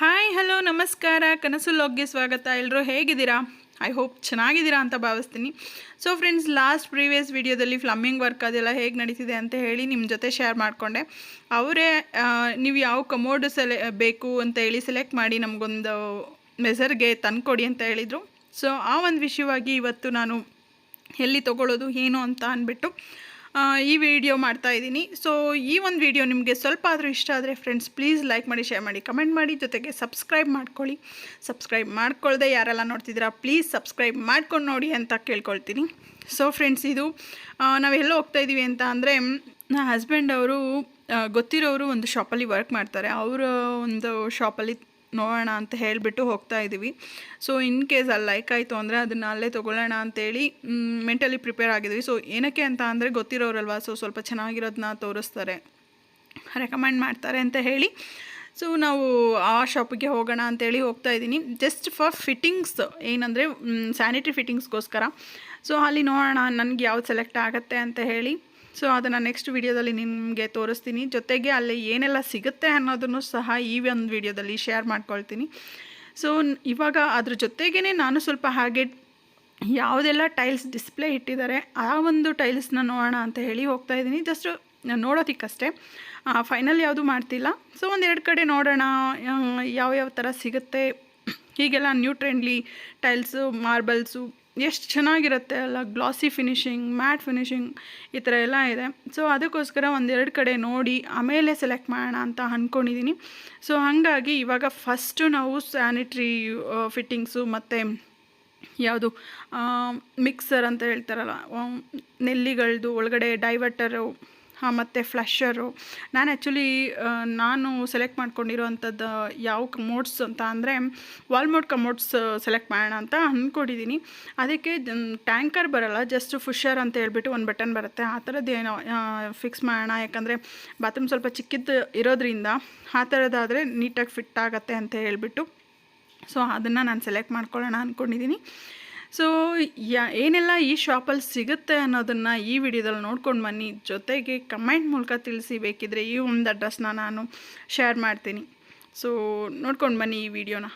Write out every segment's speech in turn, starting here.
Hi hello ನಮಸ್ಕಾರ. ಕನಸು ಲಾಗ್ಗೆ ಸ್ವಾಗತ. ಎಲ್ಲರೂ ಹೇಗಿದ್ದೀರಾ? ಐ ಹೋಪ್ ಚೆನ್ನಾಗಿದ್ದೀರಾ ಅಂತ ಭಾವಿಸ್ತೀನಿ. ಸೊ ಫ್ರೆಂಡ್ಸ್ ಲಾಸ್ಟ್ ಪ್ರೀವಿಯಸ್ ವಿಡಿಯೋದಲ್ಲಿ ಫ್ಲಮ್ಮಿಂಗ್ ವರ್ಕ್ ಅದೆಲ್ಲ ಹೇಗೆ ನಡೀತಿದೆ ಅಂತ ಹೇಳಿ ನಿಮ್ಮ ಜೊತೆ ಶೇರ್ ಮಾಡಿಕೊಂಡೆ. ಅವರೇ ನೀವು ಯಾವ ಕಮೋಡ್ ಸೆಲೆ ಬೇಕು ಅಂತ ಹೇಳಿ ಸೆಲೆಕ್ಟ್ ಮಾಡಿ ನಮಗೊಂದು ಮೆಸರ್ಗೆ ತಂದುಕೊಡಿ ಅಂತ ಹೇಳಿದರು. ಸೊ ಆ ಒಂದು ವಿಷಯವಾಗಿ ಇವತ್ತು ನಾನು ಎಲ್ಲಿ ತೊಗೊಳ್ಳೋದು ಏನು ಅಂತ ಅಂದ್ಬಿಟ್ಟು ಈ ವಿಡಿಯೋ ಮಾಡ್ತಾ ಇದ್ದೀನಿ. ಸೊ ಈ ಒಂದು ವಿಡಿಯೋ ನಿಮಗೆ ಸ್ವಲ್ಪ ಆದರೂ ಇಷ್ಟ ಆದರೆ ಫ್ರೆಂಡ್ಸ್ ಪ್ಲೀಸ್ ಲೈಕ್ ಮಾಡಿ ಶೇರ್ ಮಾಡಿ ಕಮೆಂಟ್ ಮಾಡಿ, ಜೊತೆಗೆ ಸಬ್ಸ್ಕ್ರೈಬ್ ಮಾಡ್ಕೊಳ್ಳಿ. ಸಬ್ಸ್ಕ್ರೈಬ್ ಮಾಡ್ಕೊಳ್ಳದೆ ಯಾರೆಲ್ಲ ನೋಡ್ತಿದ್ದೀರಾ ಪ್ಲೀಸ್ ಸಬ್ಸ್ಕ್ರೈಬ್ ಮಾಡ್ಕೊಂಡು ನೋಡಿ ಅಂತ ಕೇಳ್ಕೊಳ್ತೀನಿ. ಸೊ ಫ್ರೆಂಡ್ಸ್ ಇದು ನಾವೆಲ್ಲೋ ಹೋಗ್ತಾ ಇದ್ದೀವಿ ಅಂತ ಅಂದರೆ ನನ್ನ ಹಸ್ಬೆಂಡ್ ಅವರು ಗೊತ್ತಿರೋರು ಒಂದು ಶಾಪಲ್ಲಿ ವರ್ಕ್ ಮಾಡ್ತಾರೆ. ಅವರ ಒಂದು ಶಾಪಲ್ಲಿ ನೋಡೋಣ ಅಂತ ಹೇಳಿಬಿಟ್ಟು ಹೋಗ್ತಾ ಇದ್ದೀವಿ. ಸೊ ಇನ್ ಕೇಸ್ ಅಲ್ಲಿ ಲೈಕ್ ಆಯಿತು ಅಂದರೆ ಅದನ್ನು ಅಲ್ಲೇ ತೊಗೊಳ್ಳೋಣ ಅಂತೇಳಿ ಮೆಂಟಲಿ ಪ್ರಿಪೇರ್ ಆಗಿದ್ವಿ ಸೊ ಏನಕ್ಕೆ ಅಂತ ಅಂದರೆ ಗೊತ್ತಿರೋರಲ್ವಾ? ಸೊ ಸ್ವಲ್ಪ ಚೆನ್ನಾಗಿರೋದನ್ನ ತೋರಿಸ್ತಾರೆ. ರೆಕಮೆಂಡ್ ಮಾಡ್ತಾರೆ ಅಂತ ಹೇಳಿ. ಸೊ ನಾವು ಆ ಶಾಪಿಗೆ ಹೋಗೋಣ ಅಂತೇಳಿ ಹೋಗ್ತಾ ಇದ್ದೀನಿ. ಜಸ್ಟ್ ಫಾರ್ ಫಿಟ್ಟಿಂಗ್ಸ್ ಏನಂದರೆ ಸ್ಯಾನಿಟ್ರಿ ಫಿಟ್ಟಿಂಗ್ಸ್ಗೋಸ್ಕರ ಸೊ ಅಲ್ಲಿ ನೋಡೋಣ ನನಗೆ ಯಾವ್ದು ಸೆಲೆಕ್ಟ್ ಆಗುತ್ತೆ ಅಂತ ಹೇಳಿ. ಸೊ ಅದನ್ನು ನೆಕ್ಸ್ಟ್ ವಿಡಿಯೋದಲ್ಲಿ ನಿಮಗೆ ತೋರಿಸ್ತೀನಿ. ಜೊತೆಗೆ ಅಲ್ಲಿ ಏನೆಲ್ಲ ಸಿಗುತ್ತೆ ಅನ್ನೋದನ್ನು ಸಹ ಈ ಒಂದು ವಿಡಿಯೋದಲ್ಲಿ ಶೇರ್ ಮಾಡ್ಕೊಳ್ತೀನಿ. ಸೊ ಇವಾಗ ಅದ್ರ ಜೊತೆಗೇ ನಾನು ಸ್ವಲ್ಪ ಹಾಗೆ ಯಾವುದೆಲ್ಲ ಟೈಲ್ಸ್ ಡಿಸ್ಪ್ಲೇ ಇಟ್ಟಿದ್ದಾರೆ, ಆ ಒಂದು ಟೈಲ್ಸ್ನ ನೋಡೋಣ ಅಂತ ಹೇಳಿ ಹೋಗ್ತಾ ಇದ್ದೀನಿ. ಜಸ್ಟ್ ನೋಡೋದಿಕ್ಕಷ್ಟೇ. ಫೈನಲ್ ಯಾವುದು ಮಾಡ್ತಿಲ್ಲ. ಸೊ ಒಂದೆರಡು ಕಡೆ ನೋಡೋಣ ಯಾವ್ಯಾವ ಥರ ಸಿಗುತ್ತೆ. ಹೀಗೆಲ್ಲ ನ್ಯೂ ಟ್ರೆಂಡ್ಲಿ ಟೈಲ್ಸು ಮಾರ್ಬಲ್ಸು ಎಷ್ಟು ಚೆನ್ನಾಗಿರುತ್ತೆ ಅಲ್ಲ ಗ್ಲಾಸಿ ಫಿನಿಶಿಂಗ್ ಮ್ಯಾಟ್ ಫಿನಿಶಿಂಗ್ ಈ ಥರ ಎಲ್ಲ ಇದೆ. ಸೊ ಅದಕ್ಕೋಸ್ಕರ ಒಂದೆರಡು ಕಡೆ ನೋಡಿ, ಆಮೇಲೆ ಸೆಲೆಕ್ಟ್ ಮಾಡೋಣ ಅಂತ ಅಂದ್ಕೊಂಡಿದ್ದೀನಿ ಸೊ ಹಾಗಾಗಿ ಇವಾಗ ಫಸ್ಟು ನಾವು ಸ್ಯಾನಿಟ್ರಿ ಫಿಟ್ಟಿಂಗ್ಸು ಮತ್ತು ಯಾವುದು ಮಿಕ್ಸರ್ ಅಂತ ಹೇಳ್ತಾರಲ್ಲ ನೆಲ್ಲಿಗಳದು, ಒಳಗಡೆ ಡೈವರ್ಟರು ಹಾಂ, ಮತ್ತು ಫ್ಲಶರು ನಾನು ಆ್ಯಕ್ಚುಲಿ ನಾನು ಸೆಲೆಕ್ಟ್ ಮಾಡ್ಕೊಂಡಿರೋವಂಥದ್ದು ಯಾವ ಕಮೋಡ್ಸ್ ಅಂತ ಅಂದರೆ ವಾಲ್ಮೋಟ್ ಕಮೋಡ್ಸ್ ಸೆಲೆಕ್ಟ್ ಮಾಡೋಣ ಅಂತ ಅಂದ್ಕೊಂಡಿದ್ದೀನಿ ಅದಕ್ಕೆ ಟ್ಯಾಂಕರ್ ಬರಲ್ಲ ಜಸ್ಟ್ ಫುಷರ್ ಅಂತ ಹೇಳ್ಬಿಟ್ಟು ಒಂದು ಬಟನ್ ಬರುತ್ತೆ. ಆ ಥರದ್ದು ಏನೋ ಫಿಕ್ಸ್ ಮಾಡೋಣ. ಯಾಕಂದರೆ ಬಾತ್ರೂಮ್ ಸ್ವಲ್ಪ ಚಿಕ್ಕಿದ್ದು ಇರೋದ್ರಿಂದ ಆ ಥರದ್ದಾದರೆ ನೀಟಾಗಿ ಫಿಟ್ ಆಗುತ್ತೆ ಅಂತ ಹೇಳಿಬಿಟ್ಟು. ಸೊ ಅದನ್ನು ನಾನು ಸೆಲೆಕ್ಟ್ ಮಾಡ್ಕೊಳ್ಳೋಣ ಅಂದ್ಕೊಂಡಿದ್ದೀನಿ ಸೊ ಯಾ, ಏನೆಲ್ಲ ಈ ಶಾಪಲ್ಲಿ ಸಿಗುತ್ತೆ ಅನ್ನೋದನ್ನು ಈ ವಿಡಿಯೋದಲ್ಲಿ ನೋಡ್ಕೊಂಡು ಬನ್ನಿ. ಜೊತೆಗೆ ಕಮೆಂಟ್ ಮೂಲಕ ತಿಳಿಸಿ, ಬೇಕಿದ್ರೆ ಈ ಒಂದು ಅಡ್ರೆಸ್ನ ನಾನು ಶೇರ್ ಮಾಡ್ತೀನಿ. ಸೊ ನೋಡ್ಕೊಂಡು ಬನ್ನಿ ಈ ವಿಡಿಯೋನ.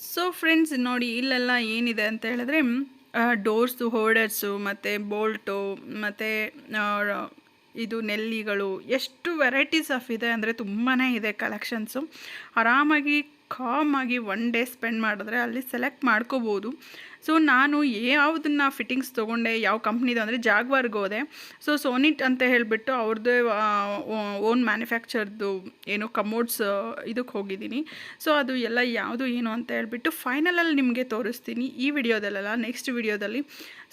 ಸೊ ಫ್ರೆಂಡ್ಸ್ ನೋಡಿ, ಇಲ್ಲೆಲ್ಲ ಏನಿದೆ ಅಂತ ಹೇಳಿದ್ರೆ ಡೋರ್ಸು ಹೋರ್ಡರ್ಸು ಮತ್ತು ಬೋಲ್ಟು ಮತ್ತು ಇದು ನೆಲ್ಲಿಗಳು, ಎಷ್ಟು ವೆರೈಟೀಸ್ ಆಫ್ ಇದೆ ಅಂದರೆ ತುಂಬಾ ಇದೆ ಕಲೆಕ್ಷನ್ಸು ಆರಾಮಾಗಿ ಕಾಮಾಗಿ ಒನ್ ಡೇ ಸ್ಪೆಂಡ್ ಮಾಡಿದ್ರೆ ಅಲ್ಲಿ ಸೆಲೆಕ್ಟ್ ಮಾಡ್ಕೋಬೋದು. ಸೊ ನಾನು ಯಾವುದನ್ನು ಫಿಟ್ಟಿಂಗ್ಸ್ ತೊಗೊಂಡೆ, ಯಾವ ಕಂಪ್ನಿದು ಅಂದರೆ ಜಾಗ್ವಾರ್ಗೆ ಹೋದೆ. ಸೊ ಸೋನಿಟ್ ಅಂತ ಹೇಳಿಬಿಟ್ಟು ಅವ್ರದ್ದೇ ಓನ್ ಮ್ಯಾನುಫ್ಯಾಕ್ಚರ್ದು ಏನು ಕಮೋಡ್ಸ್ ಇದಕ್ಕೆ ಹೋಗಿದ್ದೀನಿ. ಸೊ ಅದು ಎಲ್ಲ ಯಾವುದು ಏನು ಅಂತ ಹೇಳಿಬಿಟ್ಟು ಫೈನಲಲ್ಲಿ ನಿಮಗೆ ತೋರಿಸ್ತೀನಿ ಈ ವಿಡಿಯೋದಲ್ಲೆಲ್ಲ ನೆಕ್ಸ್ಟ್ ವಿಡಿಯೋದಲ್ಲಿ.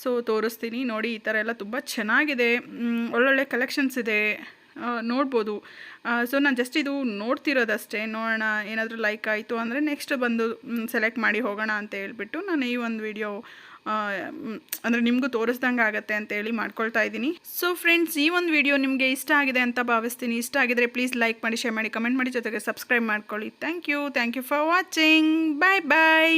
ಸೊ ತೋರಿಸ್ತೀನಿ ನೋಡಿ, ಈ ಥರ ಎಲ್ಲ ತುಂಬ ಚೆನ್ನಾಗಿದೆ. ಒಳ್ಳೊಳ್ಳೆ ಕಲೆಕ್ಷನ್ಸ್ ಇದೆ. ನೋಡ್ಬೋದು. ಸೊ ನಾನು ಜಸ್ಟ್ ಇದು ನೋಡ್ತಿರೋದಷ್ಟೇ. ನೋಡೋಣ, ಏನಾದರೂ ಲೈಕ್ ಆಯಿತು ಅಂದರೆ ನೆಕ್ಸ್ಟ್ ಬಂದು ಸೆಲೆಕ್ಟ್ ಮಾಡಿ ಹೋಗೋಣ ಅಂತ ಹೇಳ್ಬಿಟ್ಟು ನಾನು ಈ ಒಂದು ವಿಡಿಯೋ ಅಂದರೆ ನಿಮಗೂ ತೋರಿಸ್ದಂಗೆ ಆಗುತ್ತೆ ಅಂತೇಳಿ ಮಾಡ್ಕೊಳ್ತಾ ಇದ್ದೀನಿ. ಸೊ ಫ್ರೆಂಡ್ಸ್ ಈ ಒಂದು ವಿಡಿಯೋ ನಿಮಗೆ ಇಷ್ಟ ಆಗಿದೆ ಅಂತ ಭಾವಿಸ್ತೀನಿ. ಇಷ್ಟ ಆಗಿದ್ರೆ ಪ್ಲೀಸ್ ಲೈಕ್ ಮಾಡಿ ಶೇರ್ ಮಾಡಿ ಕಮೆಂಟ್ ಮಾಡಿ, ಜೊತೆಗೆ ಸಬ್ಸ್ಕ್ರೈಬ್ ಮಾಡ್ಕೊಳ್ಳಿ. Thank you thank you for watching bye bye